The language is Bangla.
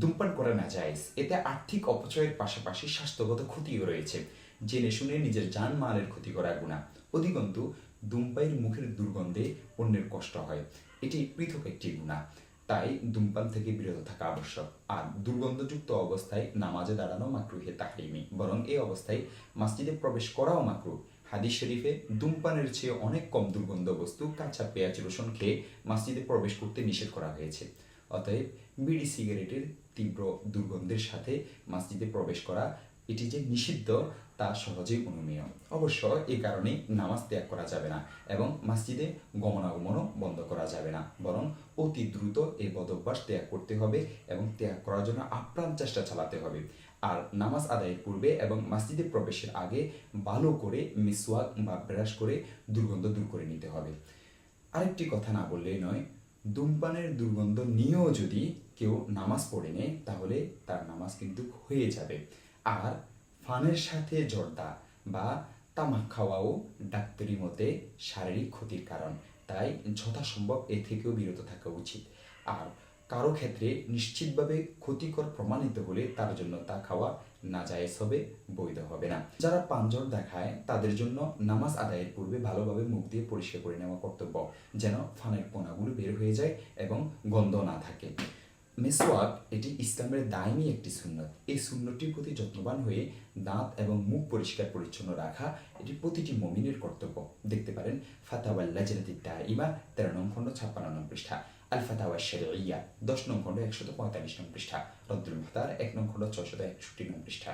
ধূমপান করা না যায়। এতে আর্থিক অপচয়ের পাশাপাশি স্বাস্থ্যগত ক্ষতিও রয়েছে। জেনে শুনে নিজের যান মালের ক্ষতি করা গুণা অধিকন্তু ধূমপাইয়ের মুখের দুর্গন্ধে অন্যের কষ্ট হয়। এটি পৃথক একটি গুণা তাই ধূমপান থেকে বিরত থাকা আবশ্যক। আর দুর্গন্ধযুক্ত অবস্থায় নামাজে দাঁড়ানো মাকরুহে তাহরিমি। বরং এই অবস্থায় মসজিদে প্রবেশ করাও মাকরু হাদিস শরীফে ধূমপানের চেয়ে অনেক কম দুর্গন্ধ বস্তু কাঁচা পেঁয়াজ রসুন খেয়ে মসজিদে প্রবেশ করতে নিষেধ করা হয়েছে। অতএব বিড়ি সিগারেটের তীব্র দুর্গন্ধের সাথে মসজিদে প্রবেশ করা এটি যে নিষিদ্ধ, তা সহজেই অনুমেয়। অবশ্য এই কারণে নামাজ ত্যাগ করা যাবে না এবং মসজিদে গমনাগমনও বন্ধ করা যাবে না। বরং অতি দ্রুত এই বদভ্যাস ত্যাগ করতে হবে এবং ত্যাগ করার জন্য আপ্রাণ চেষ্টা চালাতে হবে। আর নামাজ আদায়ের পূর্বে এবং মসজিদে প্রবেশের আগে ভালো করে, মিসওয়াক বা ব্রাশ করে দুর্গন্ধ দূর করে নিতে হবে। আরেকটি কথা না বললেই নয় ধূমপানের দুর্গন্ধ নিয়েও যদি কেউ নামাজ পড়ে নেয়, তাহলে তার নামাজ কিন্তু হয়ে যাবে। আর ফানের সাথে জর্দা বা তামাক খাওয়াও ডাক্তারি মতে শারীরিক ক্ষতির কারণ। তাই যথাসম্ভব এ থেকেও বিরত থাকা উচিত। আর কারও ক্ষেত্রে নিশ্চিতভাবে ক্ষতিকর প্রমাণিত হলে তার জন্য তা খাওয়া নাজায়েজ হবে, বৈধ হবে না। যারা পাঞ্জর দেখায়, তাদের জন্য নামাজ আদায়ের পূর্বে ভালোভাবে মুখ দিয়ে পরিষ্কার করে নেওয়া কর্তব্য, যেন ফানের কোনাগুলো বের হয়ে যায় এবং গন্ধ না থাকে। মেসওয়াক এটি ইসলামের দায়নি একটি সুন্নত। এই সুন্নতির প্রতি যত্নবান হয়ে দাঁত এবং মুখ পরিষ্কার পরিচ্ছন্ন রাখা, এটি প্রতিটি মমিনের কর্তব্য। দেখতে পারেন ফাতাওয়াল লাজনাতি দাইমা তেরো নং খণ্ড, ছাপ্পান্ন নং পৃষ্ঠা। আল ফাতাওয়া ইয়া দশ নং খণ্ড, একশত পঁয়তাল্লিশ নং পৃষ্ঠা। রদ্দুল মুখতার, এক নং খণ্ড, ছয়শত একষট্টি নং পৃষ্ঠা।